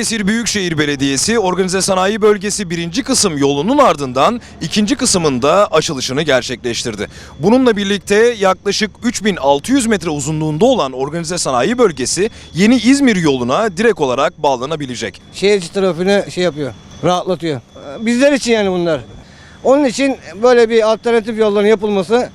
Balıkesir Büyükşehir Belediyesi Organize Sanayi Bölgesi birinci kısım yolunun ardından ikinci kısmında açılışını gerçekleştirdi. Bununla birlikte yaklaşık 3600 metre uzunluğunda olan Organize Sanayi Bölgesi yeni İzmir yoluna direkt olarak bağlanabilecek. şehir içi şey yapıyor, rahatlatıyor. Bizler için yani bunlar. Onun için böyle bir alternatif yolların yapılması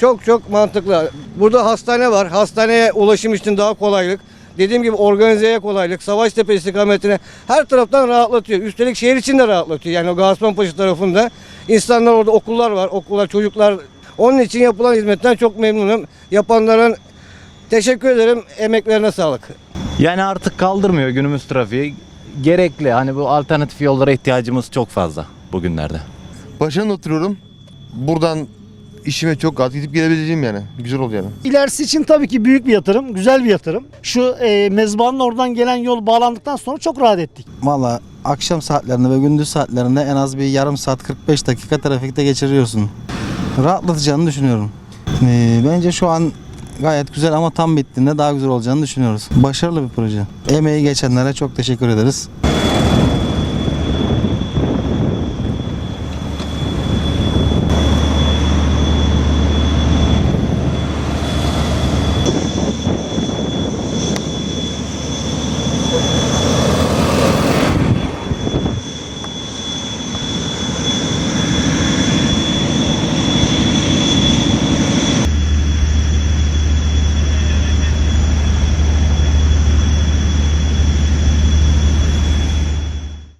çok çok mantıklı. Burada hastane var. Hastaneye ulaşım için daha kolaylık. Dediğim gibi organizeye kolaylık. Savaştepe istikametine her taraftan rahatlatıyor. Üstelik şehir için de rahatlatıyor. Yani o Gazipaşa tarafında. insanlar orada okullar var. Okullar, çocuklar. Onun için yapılan hizmetten çok memnunum. Yapanların teşekkür ederim. Emeklerine sağlık. Yani artık kaldırmıyor günümüz trafiği. Gerekli hani bu alternatif yollara ihtiyacımız çok fazla bugünlerde. Başında oturuyorum. Buradan işime çok rahat gidip gelebileceğim yani. Güzel oldu yani. İlerisi için tabii ki büyük bir yatırım, güzel bir yatırım. Şu e, mezbahanın oradan gelen yol bağlandıktan sonra çok rahat ettik. Valla akşam saatlerinde ve gündüz saatlerinde en az bir yarım saat 45 dakika trafikte geçiriyorsun. Rahatlatacağını düşünüyorum. Ee, bence şu an gayet güzel ama tam bittiğinde daha güzel olacağını düşünüyoruz. Başarılı bir proje. Emeği geçenlere çok teşekkür ederiz.